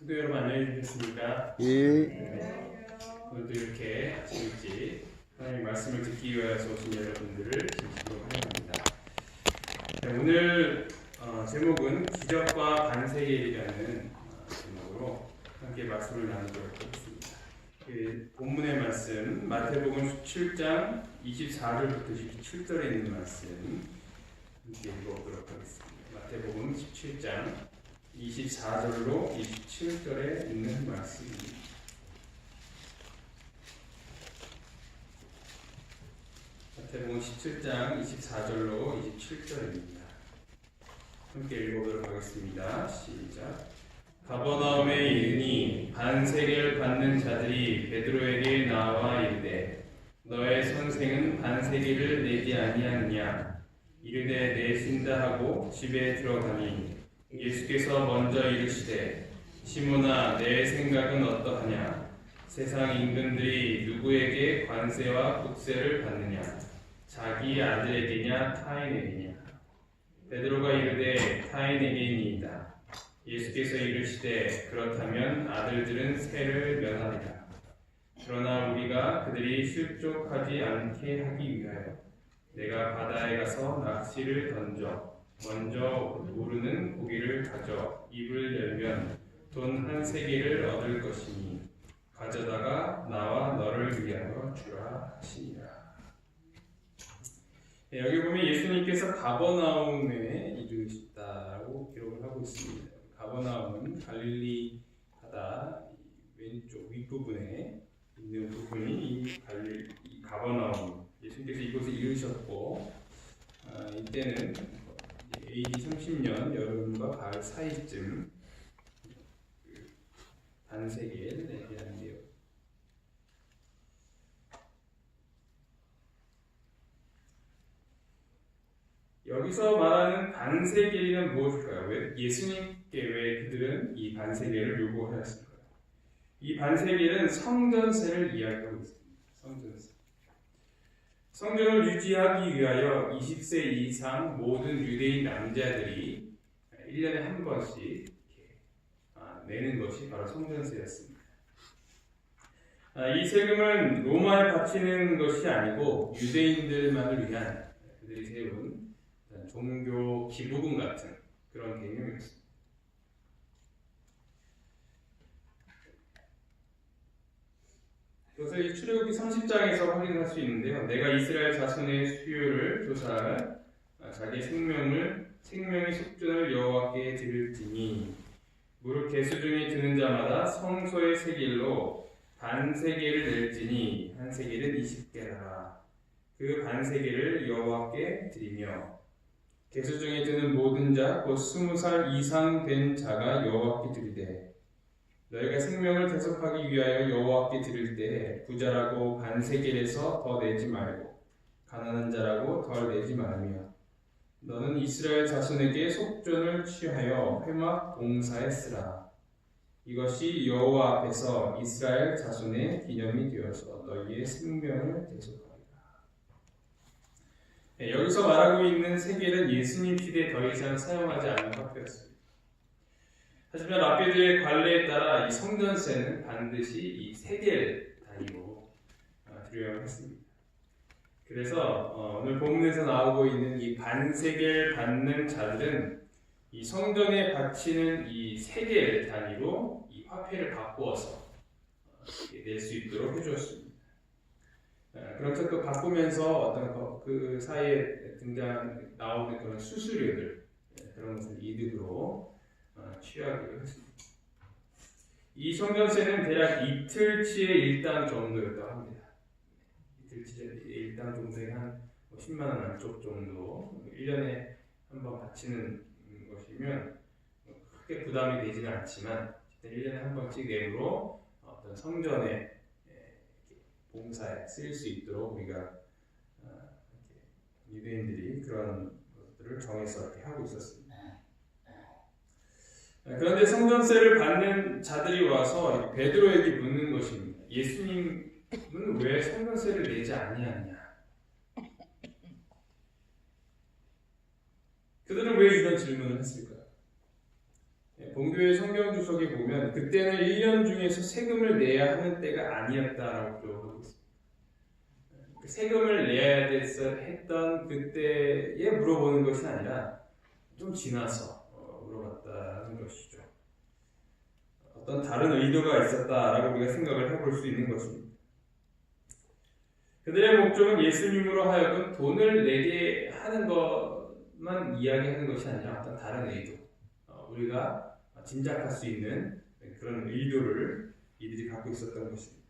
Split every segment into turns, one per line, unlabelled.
성도 여러분 안녕히 계셨습니까?
예.
오늘도 이렇게 아침 일찍 하나님의 말씀을 듣기 위해서 오신 여러분들을 진심으로 환영합니다. 네, 오늘 어, 제목은 기적과 반세계이라는 어, 제목으로 함께 말씀을 나누도록 하겠습니다. 그 본문의 말씀 마태복음 17장 24절부터 27절에 있는 말씀 함께 읽어보도록 하겠습니다. 마태복음 17장 24절로 27절에 있는 말씀입니다. 마태복음 17장 24절로 27절입니다. 함께 읽어보도록 하겠습니다. 시작. 가버나움에 이르니 반세계를 받는 자들이 베드로에게 나와 이르되 너의 선생은 반세계를 내지 아니하느냐 이르되 내신다 하고 집에 들어가니 예수께서 먼저 이르시되 시몬아 내 생각은 어떠하냐? 세상 임금들이 누구에게 관세와 국세를 받느냐? 자기 아들에게냐 타인에게냐? 베드로가 이르되 타인에게니이다. 예수께서 이르시되 그렇다면 아들들은 세를 면하리라. 그러나 우리가 그들이 실족하지 않게 하기 위하여 내가 바다에 가서 낚시를 던져 먼저 모르는 고기를 가져 입을 열면 돈 한 세계를 얻을 것이니 가져다가 나와 너를 위하여 주라 하시니라. 네, 여기 보면 예수님께서 가버나움에 이르셨다고 기록을 하고 있습니다. 가버나움은 갈릴리 바다 왼쪽 윗부분에 있는 부분이 이 갈릴 이 가버나움. 예수님께서 이곳에 이르셨고 아, 이때는 AD 30년 여름과 가을 사이쯤 그 반세기에 대한데요. 여기서 말하는 반세계는 무엇일까요? 왜 예수님께 왜 그들은 이 반세계를 요구하였을까요? 이 반세계는 성전세를 이야기하고 있습니다. 성전을 유지하기 위하여 20세 이상 모든 유대인 남자들이 1년에 한 번씩 아, 내는 것이 바로 성전세였습니다. 아, 이 세금은 로마에 바치는 것이 아니고 유대인들만을 위한 그들이 세운 종교 기부금 같은 그런 개념이었습니다. 그래서 이 출애굽기 30장에서 확인할 수 있는데요. 내가 이스라엘 자손의 수요를 조사할 아, 자기 생명을 생명의 속전을 여호와께 드릴지니 무릇 개수 중에 드는 자마다 성소의 세길로 반 세계를 낼지니 한 세계는 20개라. 그 반 세계를 여호와께 드리며 개수 중에 드는 모든 자 곧 스무 살 이상 된 자가 여호와께 드리되 너희가 생명을 대속하기 위하여 여호와께 드릴 때 부자라고 반세겔에서 더 내지 말고 가난한 자라고 덜 내지 말며 너는 이스라엘 자손에게 속전을 취하여 회막 봉사에 쓰라 이것이 여호와 앞에서 이스라엘 자손의 기념이 되어서 너희의 생명을 대속하리라 네, 여기서 말하고 있는 세겔은 예수님 시대에 더 이상 사용하지 않는 화폐였습니다. 하지만 라피드의 관례에 따라 이 성전세는 반드시 이 세겔 단위로 어, 드려야 했습니다. 그래서 어, 오늘 본문에서 나오고 있는 이 반세겔 받는 자들은 이 성전에 바치는 이 세겔 단위로 이 화폐를 바꾸어서 낼 수 있도록 해주었습니다. 어, 그렇게 또 바꾸면서 어떤 거- 그 사이에 등장 나오는 그런 수수료들 예, 그런 것을 이득으로 어, 취하기로 했습니다. 이 성전세는 대략 이틀치의 일당 정도였다고 합니다. 이틀치의 일당 정도에 한 10만 원 안쪽 정도 1년에 한 번 바치는 것이면 크게 부담이 되지는 않지만 1년에 한 번씩 내부로 어떤 성전에 예, 봉사에 쓰일 수 있도록 우리가 어, 이렇게 유대인들이 그런 것들을 정해서 이렇게 하고 있었습니다. 네, 그런데 성전세를 받는 자들이 와서 베드로에게 묻는 것입니다. 예수님은 왜 성전세를 내지 아니하냐? 그들은 왜 이런 질문을 했을까요? 네, 본교의 성경 주석에 보면 그때는 1년 중에서 세금을 내야 하는 때가 아니었다라고 기록하고 있습니다. 그 세금을 내야 됐어 했던 그때에 물어보는 것이 아니라 좀 지나서 어, 물어봤다는 것이죠. 어떤 다른 의도가 있었다라고 우리가 생각을 해볼 수 있는 것입니다. 그들의 목적은 예수님으로 하여금 돈을 내게 하는 것만 이야기하는 것이 아니라 어떤 다른 의도, 어, 우리가 짐작할 수 있는 그런 의도를 이들이 갖고 있었던 것입니다.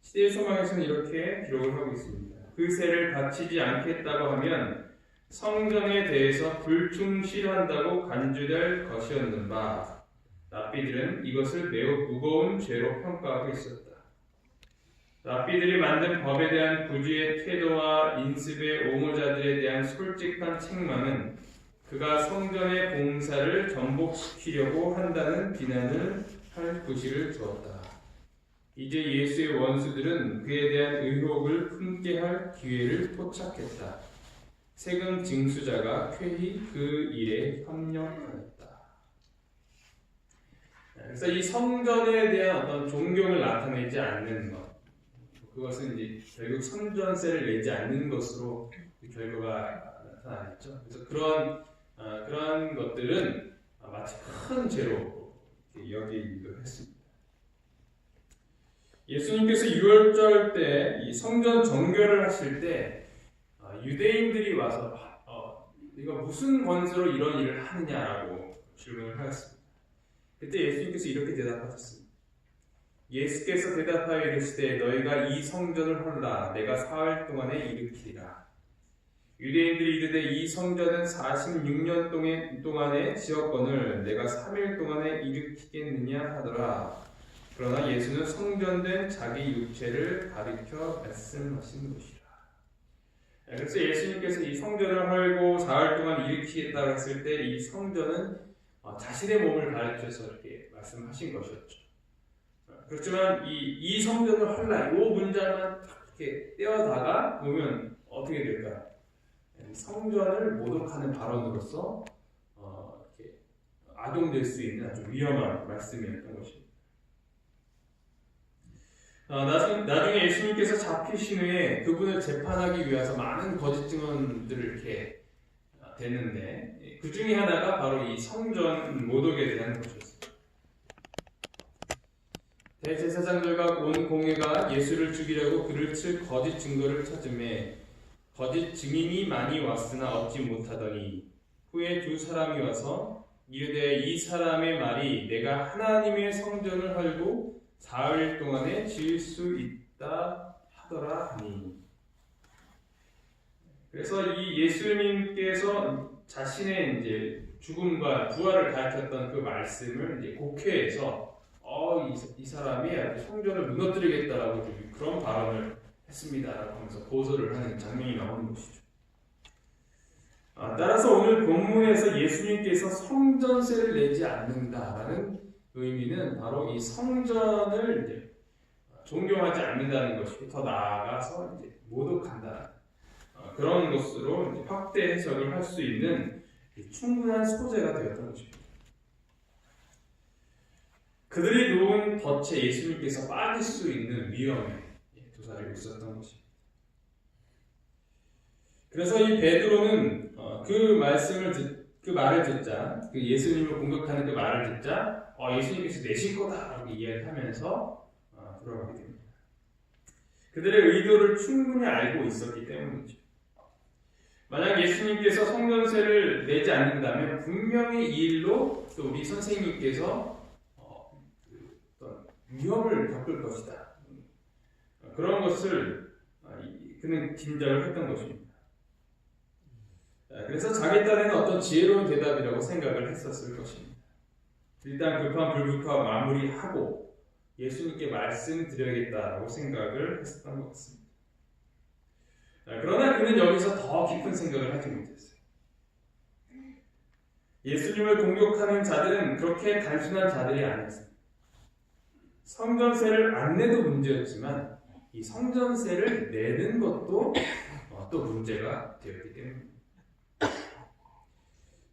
시대의 소망에서는 이렇게 기록을 하고 있습니다. 그 세를 바치지 않겠다고 하면 성전에 대해서 불충실한다고 간주될 것이었는가. 랍비들은 이것을 매우 무거운 죄로 평가하고 있었다. 랍비들이 만든 법에 대한 구주의 태도와 인습의 옹호자들에 대한 솔직한 책망은 그가 성전의 봉사를 전복시키려고 한다는 비난을 할 구실을 주었다. 이제 예수의 원수들은 그에 대한 의혹을 품게 할 기회를 포착했다. 세금 징수자가 쾌히 그 일에 협력하였다. 그래서 이 성전에 대한 어떤 존경을 나타내지 않는 것, 그것은 이제 결국 성전세를 내지 않는 것으로 결과가 나타나겠죠. 그래서 그런 어, 그런 것들은 마치 큰 죄로 여기기도 했습니다. 예수님께서 6월절 때 이 성전 정결을 하실 때 어, 유대인들이 와서 어, 이거 무슨 권세로 이런 일을 하느냐라고 질문을 하였습니다. 그때 예수님께서 이렇게 대답하셨습니다. 예수께서 대답하여 이르시되 너희가 이 성전을 헐라 내가 사흘 동안에 일으키리라. 유대인들이 이르되 이 성전은 46년 동안에 지었건을 내가 3일 동안에 일으키겠느냐 하더라. 그러나 예수는 성전된 자기 육체를 가리켜 말씀하신 것이라. 그래서 예수님께서 이 성전을 헐고 사흘 동안 일으키겠다고 했을 때 이 성전은 어, 자신의 몸을 가르쳐서 이렇게 말씀하신 것이었죠. 어, 그렇지만 이, 이 성전을 헐라, 이 문자만 이렇게 떼어다가 보면 어떻게 될까요? 성전을 모독하는 발언으로서 어, 악용될 수 있는 아주 위험한 말씀이었던 것입니다. 어, 나중, 나중에 예수님께서 잡히신 후에 그분을 재판하기 위해서 많은 거짓 증언들을 이렇게 됐는데 그 중에 하나가 바로 이 성전 모독에 대한 것이었습니다. 대제사장들과 온 공회가 예수를 죽이려고 그를 칠 거짓 증거를 찾음에 거짓 증인이 많이 왔으나 얻지 못하더니 후에 두 사람이 와서 이르되 이 사람의 말이 내가 하나님의 성전을 헐고 사흘 동안에 지을 수 있다 하더라 하니 그래서 이 예수님께서 자신의 이제 죽음과 부활을 가르쳤던 그 말씀을 이제 국회에서 어, 이, 이 사람이 성전을 무너뜨리겠다라고 그런 발언을 했습니다라고 하면서 고소를 하는 장면이 나오는 것이죠. 아, 따라서 오늘 본문에서 예수님께서 성전세를 내지 않는다라는 의미는 바로 이 성전을 이제 존경하지 않는다는 것이 더 나아가서 이제 모독한다 어, 그런 것으로 이제 확대 해석을 할 수 있는 충분한 소재가 되었던 것입니다. 그들이 놓은 덫에 예수님께서 빠질 수 있는 위험에 도사리고 있었던 것입니다. 그래서 이 베드로는 어, 그 말씀을 듣, 그 말을 듣자, 그 예수님을 공격하는 그 말을 듣자, 어, 예수님께서 내신 거다라고 이야기하면서 어, 들어가게 됩니다. 그들의 의도를 충분히 알고 있었기 때문이죠. 만약 예수님께서 성전세를 내지 않는다면 분명히 이 일로 또 우리 선생님께서 어, 그 위험을 겪을 것이다. 그런 것을 그는 짐작을 했던 것입니다. 그래서 자기 딴에는 어떤 지혜로운 대답이라고 생각을 했었을 것입니다. 일단 급한 불부터 마무리하고 예수님께 말씀드려야겠다라고 생각을 했었던 것 같습니다. 그러나 그는 여기서 더 깊은 생각을 하지 못했어요. 예수님을 공격하는 자들은 그렇게 단순한 자들이 아니었습니다. 성전세를 안 내도 문제였지만 이 성전세를 내는 것도 또 문제가 되었기 때문입니다.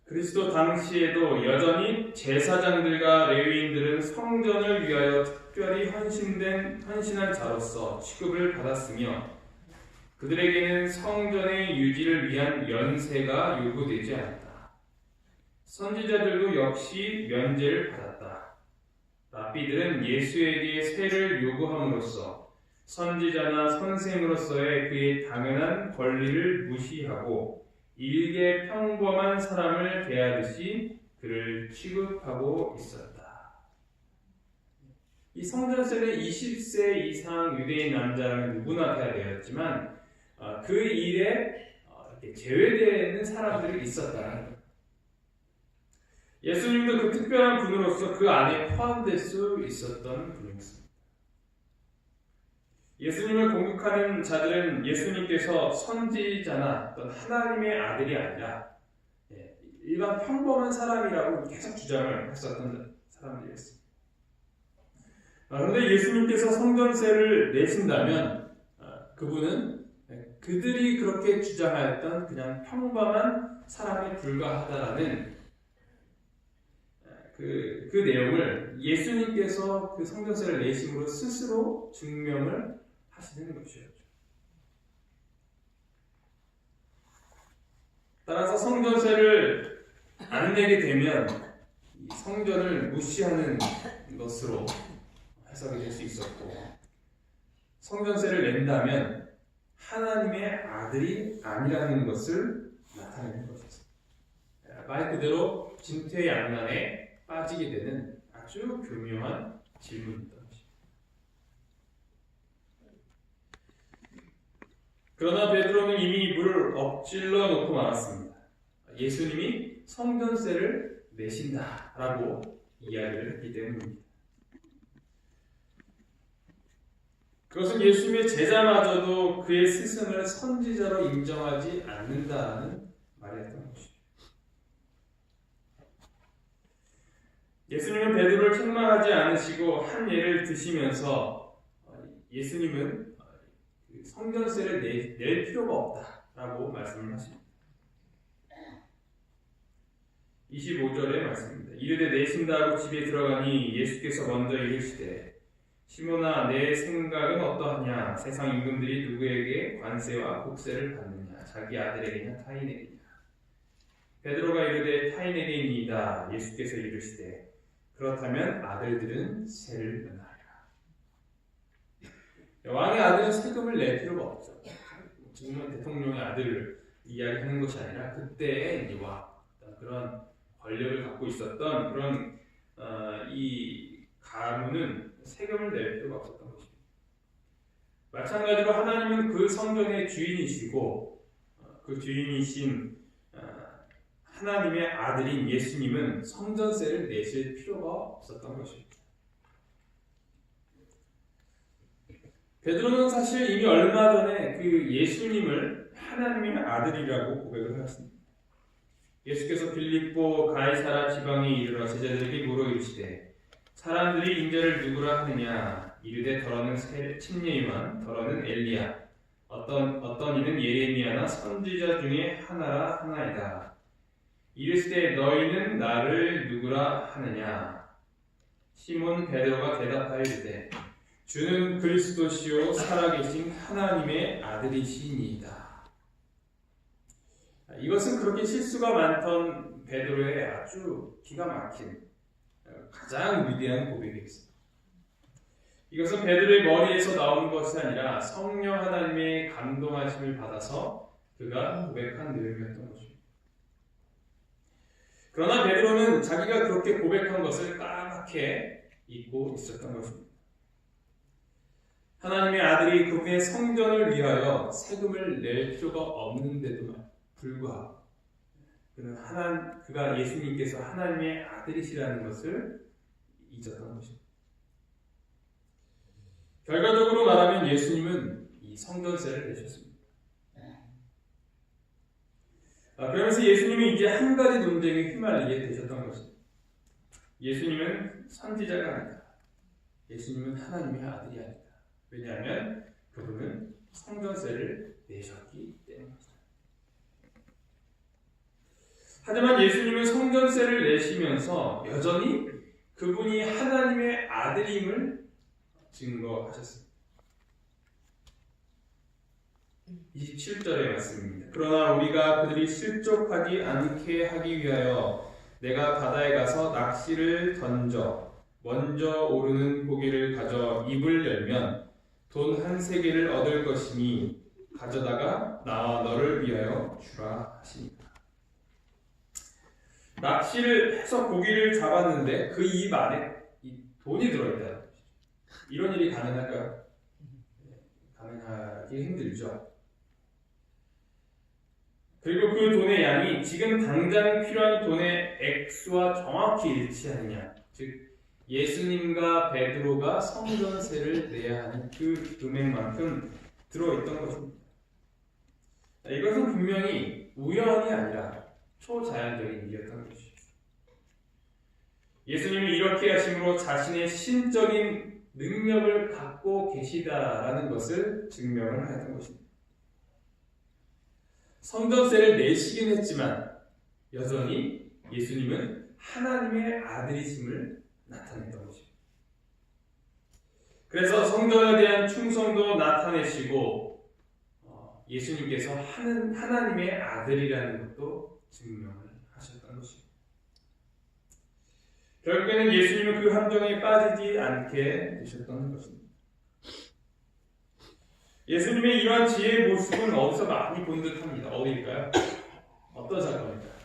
그리스도 당시에도 여전히 제사장들과 레위인들은 성전을 위하여 특별히 헌신된 헌신한 자로서 취급을 받았으며 그들에게는 성전의 유지를 위한 연세가 요구되지 않았다. 선지자들도 역시 면제를 받았다. 랍비들은 예수에게 세를 요구함으로써 선지자나 선생으로서의 그의 당연한 권리를 무시하고 일개 평범한 사람을 대하듯이 그를 취급하고 있었다. 이 성전세는 20세 이상 유대인 남자라면 누구나 돼야 되었지만 어, 그 일에 어, 제외되는 사람들이 거예요. 예수님도 그 특별한 분으로서 그 안에 포함될 수 있었던 분이었습니다. 예수님을 공격하는 자들은 예수님께서 선지자나 어떤 하나님의 아들이 아니라 예, 일반 평범한 사람이라고 계속 주장을 했었던 사람들이었습니다. 아, 그런데 예수님께서 성전세를 내신다면 아, 그분은 그들이 그렇게 주장하였던 그냥 평범한 사람에 불과하다라는 그, 그 내용을 예수님께서 그 성전세를 내심으로 스스로 증명을 하시는 것이었죠. 따라서 성전세를 안 내게 되면 이 성전을 무시하는 것으로 해석이 될 수 있었고 성전세를 낸다면 하나님의 아들이 아니라는 것을 나타내는 것이죠. 말 그대로 진퇴양난에 빠지게 되는 아주 교묘한 질문입니다. 그러나 베드로는 이미 물을 엎질러 놓고 말았습니다. 예수님이 성전세를 내신다라고 이야기를 했기 때문입니다. 그것은 예수님의 제자마저도 그의 스승을 선지자로 인정하지 않는다는 말이었던 것이죠. 예수님은 베드로를 책망하지 않으시고 한 예를 드시면서 예수님은 성전세를 내, 낼 필요가 없다라고 말씀을 하십니다. 25절의 말씀입니다. 이르되 내신다고 집에 들어가니 예수께서 먼저 이르시되 시몬아 내 생각은 어떠하냐? 세상 임금들이 누구에게 관세와 국세를 받느냐? 자기 아들에게냐? 타인에게냐? 베드로가 이르되 타인에게니이다. 예수께서 이르시되 그렇다면 아들들은 세를 면하라 왕의 아들은 세금을 낼 필요가 없죠. 지금은 대통령의 아들을 이야기하는 것이 아니라 그때 이제 와 그런 권력을 갖고 있었던 그런 어, 이 가문은 세금을 낼 필요가 없었던 것입니다. 마찬가지로 하나님은 그 성전의 주인이시고 어, 그 주인이신 어, 하나님의 아들인 예수님은 성전세를 내실 필요가 없었던 것입니다. 베드로는 사실 이미 얼마 전에 그 예수님을 하나님의 아들이라고 고백을 하였습니다. 예수께서 빌립보 가이사라 지방에 이르러 제자들에게 물어 이르시되 사람들이 인자를 누구라 하느냐? 이르되 더러는 침례요한 더러는 엘리야. 어떤 어떤 이는 예레미야나 선지자 중에 하나라 하나이다. 이르시되 너희는 나를 누구라 하느냐? 시몬 베드로가 대답하여 이르되 주는 그리스도시요 살아계신 하나님의 아들이시니이다. 이것은 그렇게 실수가 많던 베드로의 아주 기가 막힌 가장 위대한 고백이었습니다. 이것은 베드로의 머리에서 나온 것이 아니라 성령 하나님의 감동하심을 받아서 그가 고백한 내용이었던 것입니다. 그러나 베드로는 자기가 그렇게 고백한 것을 까맣게 잊고 있었던 것입니다. 하나님의 아들이 그분의 성전을 위하여 세금을 낼 필요가 없는데도 불구하고 그는 하나 그가 예수님께서 하나님의 아들이시라는 것을 잊었던 것입니다. 결과적으로 말하면 예수님은 이 성전세를 내셨습니다. 아, 그러면서 예수님이 이제 한 가지 논쟁에 휘말리게 되셨던 것입니다. 예수님은 선지자가 아니다. 예수님은 하나님의 아들이 아니다. 왜냐하면 그분은 성전세를 내셨기 때문입니다. 하지만 예수님은 성전세를 내시면서 여전히 그분이 하나님의 아들임을 증거하셨습니다. 27절의 말씀입니다. 그러나 우리가 그들이 실족하지 않게 하기 위하여 내가 바다에 가서 낚시를 던져 먼저 오르는 고기를 가져 입을 열면 돈 한 세계를 얻을 것이니 가져다가 나와 너를 위하여 주라 하시니라. 낚시를 해서 고기를 잡았는데 그 입 안에 이 돈이 들어있다. 이런 일이 가능할까요? 네, 가능하기 힘들죠. 그리고 그 돈의 양이 지금 당장 필요한 돈의 액수와 정확히 일치하느냐. 즉, 예수님과 베드로가 성전세를 내야 하는 그 금액만큼 들어있던 것입니다. 이것은 분명히 우연이 아니라 초자연적인 일이었던 것이죠. 예수님이 이렇게 하심으로 자신의 신적인 능력을 갖고 계시다라는 것을 증명을 하였던 것입니다. 성전세를 내시긴 했지만 여전히 예수님은 하나님의 아들이심을 나타냈던 것입니다. 그래서 성전에 대한 충성도 나타내시고 어, 예수님께서 하는 하나님의 아들이라는 것도 증명을 하셨던 것입니다. 결국에는 예수님은 그 함정에 빠지지 않게 되셨던 것입니다. 예수님의 이러한 지혜의 모습은 어디서 많이 본 듯합니다. 어디일까요? 어떤 사건일까요?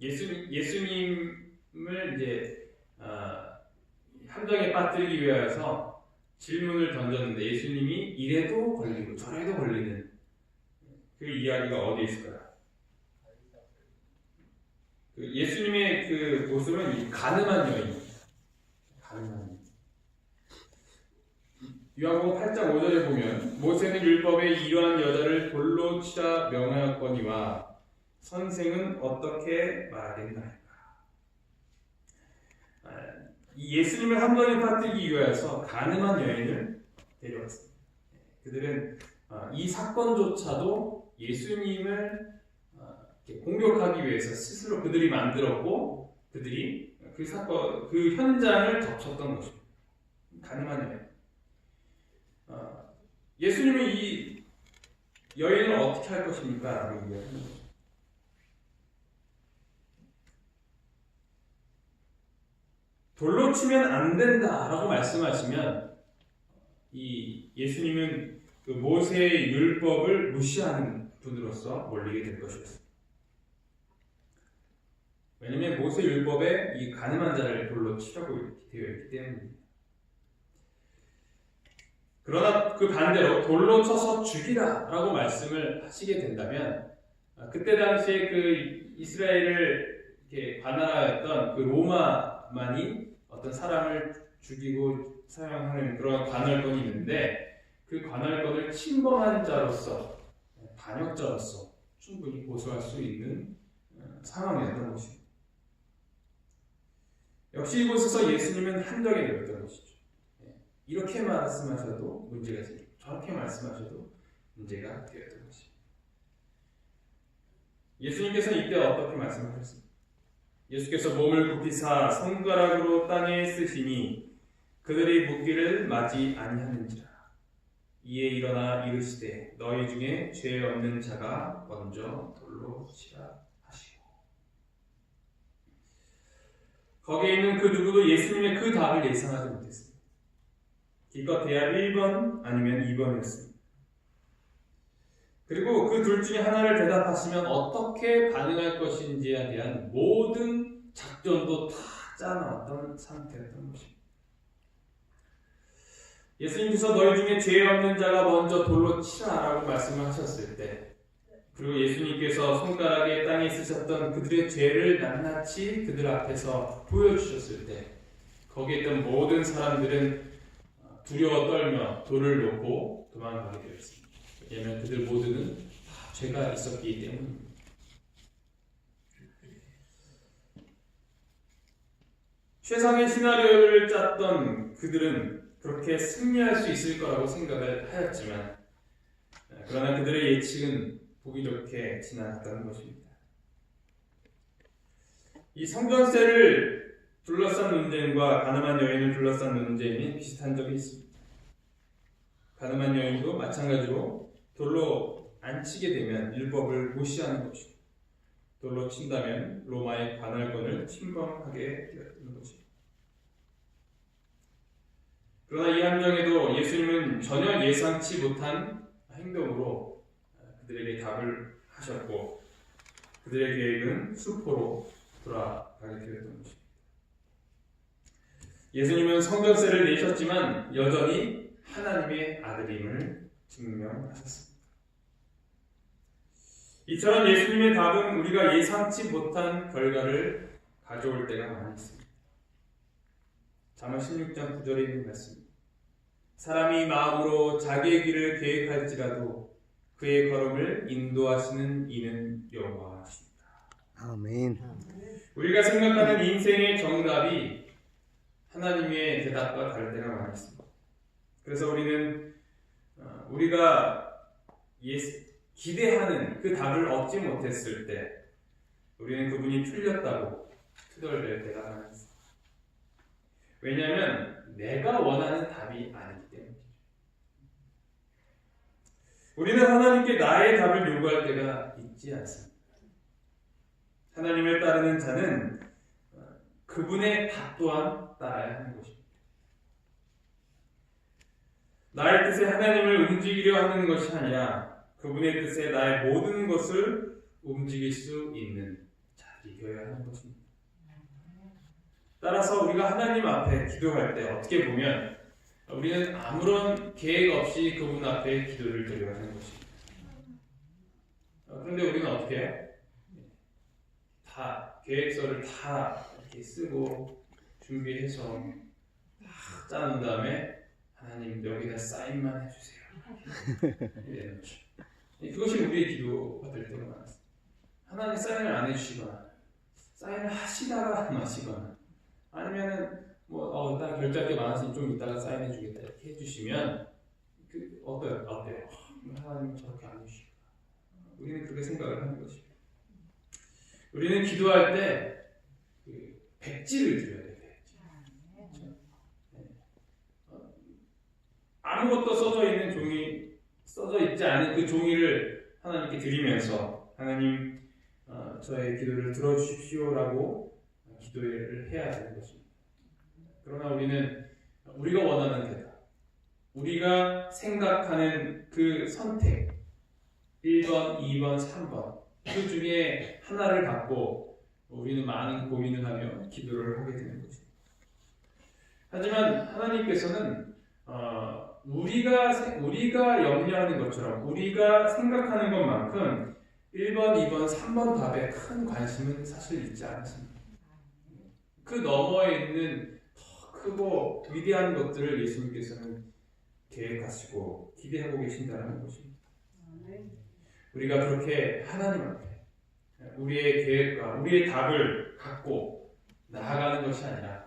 예수 예수님 을 이제 어, 함정에 빠뜨리기 위해서 질문을 던졌는데 예수님이 이래도 걸리고 저래도 걸리는 그 이야기가 어디 있을까요? 그 예수님의 그 모습은 이 가늠한 여인, 가늠한 여인. 요한복음 8장 5절에 보면 모세는 율법에 이러한 여자를 돌로 치라 명하였거니와 선생은 어떻게 이 예수님을 함정에 빠뜨리기 위해서 가늠한 여인을 데려왔습니다. 그들은 아, 이 사건조차도 예수님을 아, 공격하기 위해서 스스로 그들이 만들었고 그들이 그 사건 그 현장을 덮쳤던 것입니다. 가늠한 여인. 예수님은 이 여인을 어떻게 할 것입니까? 라고 이야기하는 거 돌로 치면 안 된다라고 말씀하시면 이 예수님은 그 모세의 율법을 무시하는 분으로서 몰리게 될 것이었습니다. 왜냐하면 모세 율법에 이 가늠한 자를 돌로 치라고 되어 있기 때문입니다. 그러나 그 반대로 돌로 쳐서 죽이라라고 말씀을 하시게 된다면 아, 그때 당시에 그 이스라엘을 관할하였던 그 로마 만이 어떤 사람을 죽이고 사용하는 그런 관할권이 있는데 그 관할권을 침범한 자로서 반역자로서 충분히 고소할 수 있는 어, 상황이었던 것입니다. 역시 이곳에서 예수님은 한정이 되었던 것이죠. 예, 이렇게 말씀하셔도 문제가 생기고 저렇게 말씀하셔도 문제가 되었던 것입니다. 예수님께서 이때 어떻게 말씀하셨습니까? 예수께서 몸을 굽히사 손가락으로 땅에 쓰시니 그들이 묻기를 맞이 아니하는지라 이에 일어나 이르시되 너희 중에 죄 없는 자가 먼저 돌로 치라 하시고 거기에 있는 그 누구도 예수님의 그 답을 예상하지 못했습니다. 기껏해야 1번 아니면 2번이었습니다. 그리고 그 둘 중에 하나를 대답하시면 어떻게 반응할 것인지에 대한 모든 작전도 다 짜놨던 상태였던 것입니다. 예수님께서 너희 중에 죄 없는 자가 먼저 돌로 치라라고 말씀을 하셨을 때 그리고 예수님께서 손가락에 땅에 쓰셨던 그들의 죄를 낱낱이 그들 앞에서 보여주셨을 때 거기에 있던 모든 사람들은 두려워 떨며 돌을 놓고 도망가게 되었습니다. 왜냐하면 그들 모두는 다 죄가 있었기 때문입니다. 최상의 시나리오를 짰던 그들은 그렇게 승리할 수 있을 거라고 생각을 하였지만 그러나 그들의 예측은 보기 좋게 지나갔다는 것입니다. 이 성전세를 둘러싼 논쟁과 가늠한 여인을 둘러싼 논쟁이 비슷한 적이 있습니다. 가늠한 여인도 마찬가지로 돌로 안 치게 되면 율법을 무시하는 것이고 돌로 친다면 로마의 관할권을 침범하게 되었던 것입니다. 그러나 이 함정에도 예수님은 전혀 예상치 못한 행동으로 그들에게 답을 하셨고 그들의 계획은 수포로 돌아가게 되었던 것입니다. 예수님은 성전세를 내셨지만 여전히 하나님의 아들임을 증명하셨습니다. 이처럼 예수님의 답은 우리가 예상치 못한 결과를 가져올 때가 많이 있습니다. 잠언 16장 9절에 있는 말씀. 사람이 마음으로 자기의 길을 계획할지라도 그의 걸음을 인도하시는 이는 여호와시다.
아멘.
우리가 생각하는 인생의 정답이 하나님의 대답과 다를 때가 많이 있습니다. 그래서 우리는 어, 우리가 예수, 기대하는 그 답을 얻지 못했을 때 우리는 그분이 틀렸다고 많이 있습니다. 왜냐하면 내가 원하는 답이 아니기 때문이죠. 우리는 하나님께 나의 답을 요구할 때가 있지 않습니다. 하나님을 따르는 자는 어, 그분의 답 또한 따라야 하는 것입니다. 나의 뜻에 하나님을 움직이려 하는 것이 아니라 그분의 뜻에 나의 모든 것을 움직일 수 있는 자들이 되어야 하는 것입니다. 따라서 우리가 하나님 앞에 기도할 때 어떻게 보면 우리는 아무런 계획 없이 그분 앞에 기도를 드려야 하는 것입니다. 어, 그런데 우리는 어떻게 해요? 다 계획서를 다 이렇게 쓰고 준비해서 다 짜놓은 다음에 하나님 여기다 사인만 해주세요. 이래 놓죠. 그것이 우리의 기도가 될 때가 많았어요. 하나님 사인을 안 해주시거나 사인을 하시다가 마시거나 아니면은 뭐 어 나 결제할 게 많아서 좀 이따가 사인해 주겠다 이렇게 해주시면 그 어때요? 어때요? 하나님 저렇게 안 해주시고 우리는 그렇게 생각을 하는 것이죠. 우리는 기도할 때 그 백지를 드려야 돼요. 백지. 그렇죠? 네. 어, 아무것도 써져 있는 종이 써져 있지 않은 그 종이를 하나님께 드리면서 하나님 어, 저의 기도를 들어주십시오라고 기도를 해야 되는 것입니다. 그러나 우리는 우리가 원하는 대답, 우리가 생각하는 그 선택, 1번, 2번, 3번 그 중에 하나를 갖고 우리는 많은 고민을 하며 기도를 하게 되는 거죠. 하지만 하나님께서는 어, 우리가 세- 우리가 염려하는 것처럼 우리가 생각하는 것만큼 1번, 2번, 3번 답에 큰 관심은 사실 있지 않습니다. 그 너머에 있는 더 크고 위대한 것들을 예수님께서는 계획하시고 기대하고 계신다는 것입니다. 우리가 그렇게 하나님 앞에 우리의 계획과 우리의 답을 갖고 나아가는 것이 아니라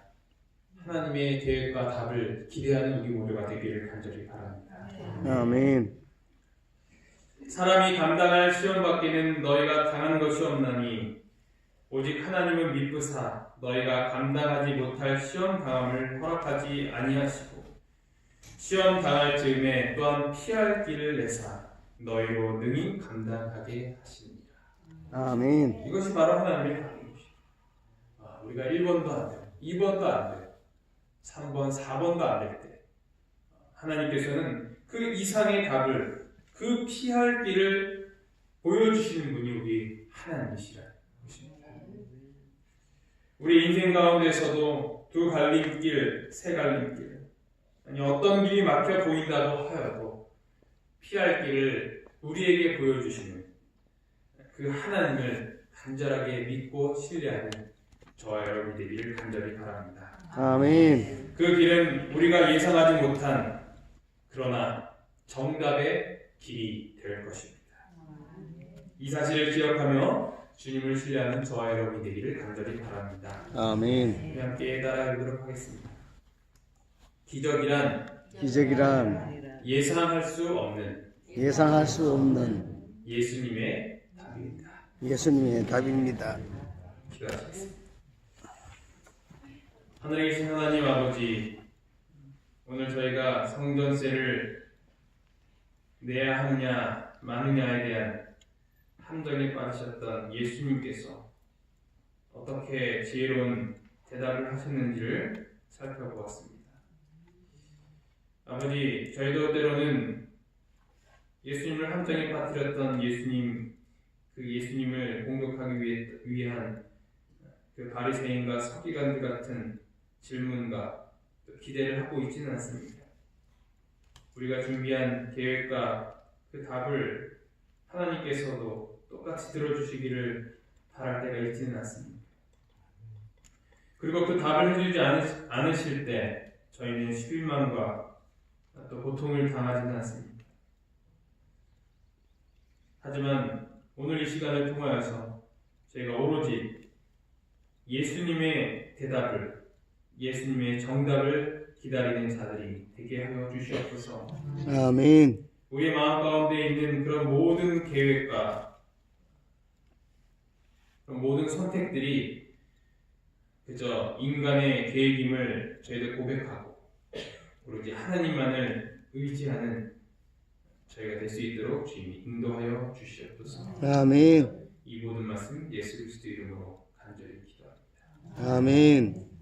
하나님의 계획과 답을 기대하는 우리 모두가 되기를 간절히 바랍니다.
아멘.
사람이 감당할 시험 받기는 너희가 당한 것이 없나니 오직 하나님은 미쁘사 너희가 감당하지 못할 시험 당함을 허락하지 아니하시고 시험 당할 즈음에 또한 피할 길을 내사 너희로 능히 감당하게 하시니라.
아멘.
이것이 바로 하나님의 답입니다. 아, 우리가 1번도 안 돼요. 2번도 안 돼요. 3번, 4번도 안 될 때. 하나님께서는 그 이상의 답을, 그 피할 길을 보여주시는 분이 우리 하나님이시라는 것입니다. 우리 인생 가운데서도 두 갈림길, 세 갈림길, 아니 어떤 길이 막혀 보인다고 하여도 피할 길을 우리에게 보여주시는 그 하나님을 간절하게 믿고 신뢰하는 저와 여러분 되기를 간절히 바랍니다.
아멘.
그 길은 우리가 예상하지 못한 그러나 정답의 길이 될 것입니다. 이 사실을 기억하며 주님을 신뢰하는 저와 여러분이 되기를 간절히 바랍니다.
아멘.
함께 따라 읽도록 하겠습니다. 기적이란
기적이란
예상할 수 없는
예상할 수 없는
예수님의 답입니다.
예수님의 답입니다.
기도하시겠습니다. 하늘에 계신 하나님 아버지, 오늘 저희가 성전세를 내야 하느냐 마느냐에 대한 함정에 빠지셨던 예수님께서 어떻게 지혜로운 대답을 하셨는지를 살펴보았습니다. 아버지, 저희도 때로는 예수님을 함정에 빠뜨렸던 예수님, 그 예수님을 공격하기 위한 그 바리새인과 서기관들 같은 질문과 또 기대를 하고 있지는 않습니다. 우리가 준비한 계획과 그 답을 하나님께서도 똑같이 들어주시기를 바랄 때가 있지는 않습니다. 그리고 그 답을 해주지 않으- 않으실 때 저희는 실망과 또 고통을 당하지는 않습니다. 하지만 오늘 이 시간을 통하여서 저희가 오로지 예수님의 대답을 예수님의 정답을 기다리는 자들이 되게 하여 주시옵소서.
아멘.
우리의 마음 가운데 있는 그런 모든 계획과 그런 모든 선택들이 그저 인간의 계획임을 저희들 고백하고 오로지 하나님만을 의지하는 저희가 될 수 있도록 주님이 인도하여 주시옵소서.
아멘.
이 모든 말씀 예수 그리스도 이름으로 간절히 기도합니다.
아멘.